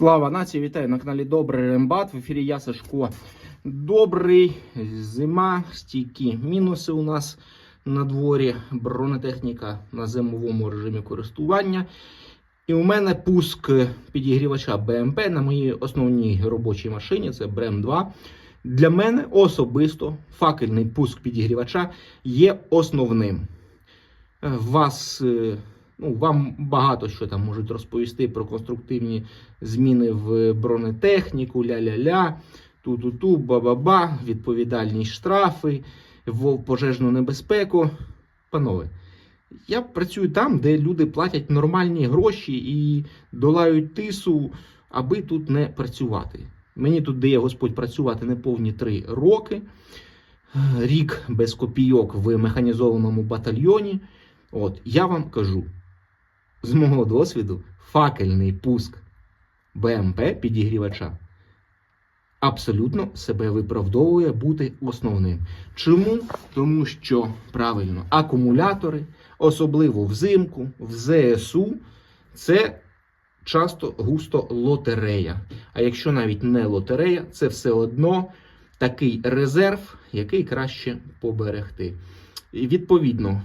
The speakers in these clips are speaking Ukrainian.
Слава нації, вітаю на каналі Добрий Рембат. В ефірі я Сашко. Добрий, зима, стійкі мінуси у нас на дворі, бронетехніка на зимовому режимі користування. І у мене пуск підігрівача БМП на моїй основній робочій машині, це БРЕМ 2. Для мене особисто факельний пуск підігрівача є основним. Вас, е, ну, вам багато що там можуть розповісти про конструктивні зміни в бронетехніку, ля-ля-ля, ту-ту-ту, ба-ба-ба, відповідальність штрафи, пожежну небезпеку. Панове, я працюю там, де люди платять нормальні гроші і долають тису, аби тут не працювати. Мені тут дає Господь працювати неповні три роки. Рік без копійок в механізованому батальйоні. От, я вам кажу, з мого досвіду, факельний пуск БМП підігрівача абсолютно себе виправдовує бути основним. Чому? Тому що правильно, акумулятори, особливо взимку, в ЗСУ, це часто густо лотерея. А якщо навіть не лотерея, це все одно такий резерв, який краще поберегти. І відповідно,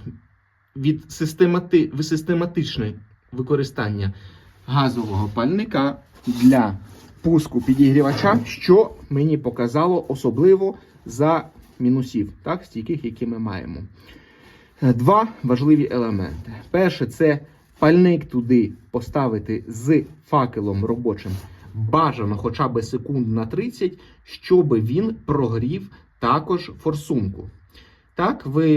від системати... систематичне використання газового пальника для пуску підігрівача, що мені показало особливо за мінусів, так, стійких, які ми маємо. Е, Два важливі елементи. Перше, це пальник туди поставити з факелом робочим. Бажано хоча б секунд на 30, щоб він прогрів також форсунку. Так, ви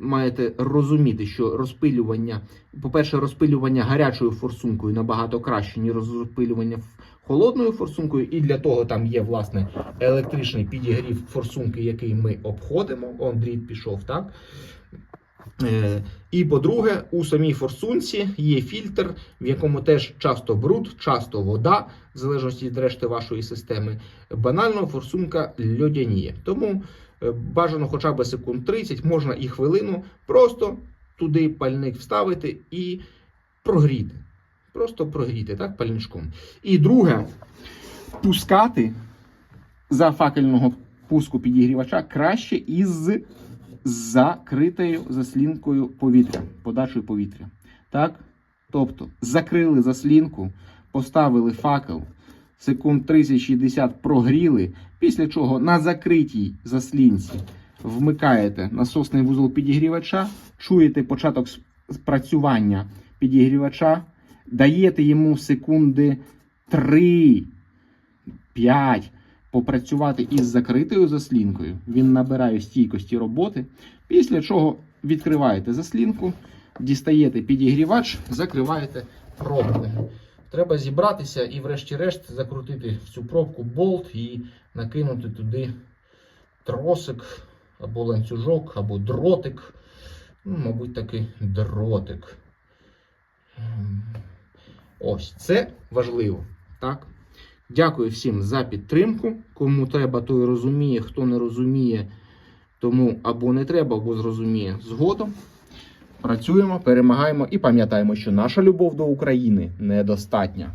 маєте розуміти, що розпилювання, по-перше, розпилювання гарячою форсункою набагато краще, ніж розпилювання холодною форсункою, і для того там є власне електричний підігрів форсунки, який ми обходимо. Он дріт пішов, так? Е, І по-друге, у самій форсунці є фільтр, в якому теж часто бруд, часто вода, в залежності від решти вашої системи. Банально форсунка льодяніє. Тому бажано хоча б секунд 30, можна і хвилину, просто туди пальник вставити і прогріти. Просто прогріти, так, пальничком. І друге, пускати за факельного пуску підігрівача краще із закритою заслінкою повітря, подачею повітря. Так? Тобто закрили заслінку, поставили факел, секунд 30-60 прогріли, після чого на закритій заслінці вмикаєте насосний вузол підігрівача, чуєте початок спрацювання підігрівача, даєте йому секунди 3, 5 попрацювати із закритою заслінкою. Він набирає стійкості роботи. Після чого відкриваєте заслінку, дістаєте підігрівач, закриваєте пробкою. Треба зібратися і, врешті-решт, закрутити в цю пробку болт і накинути туди тросик або ланцюжок, або дротик. Ну, мабуть, таки дротик. Ем, Ось це важливо. Так? Дякую всім за підтримку. Кому треба, той розуміє. Хто не розуміє, тому або не треба, або зрозуміє згодом. Працюємо, перемагаємо і пам'ятаємо, що наша любов до України недостатня.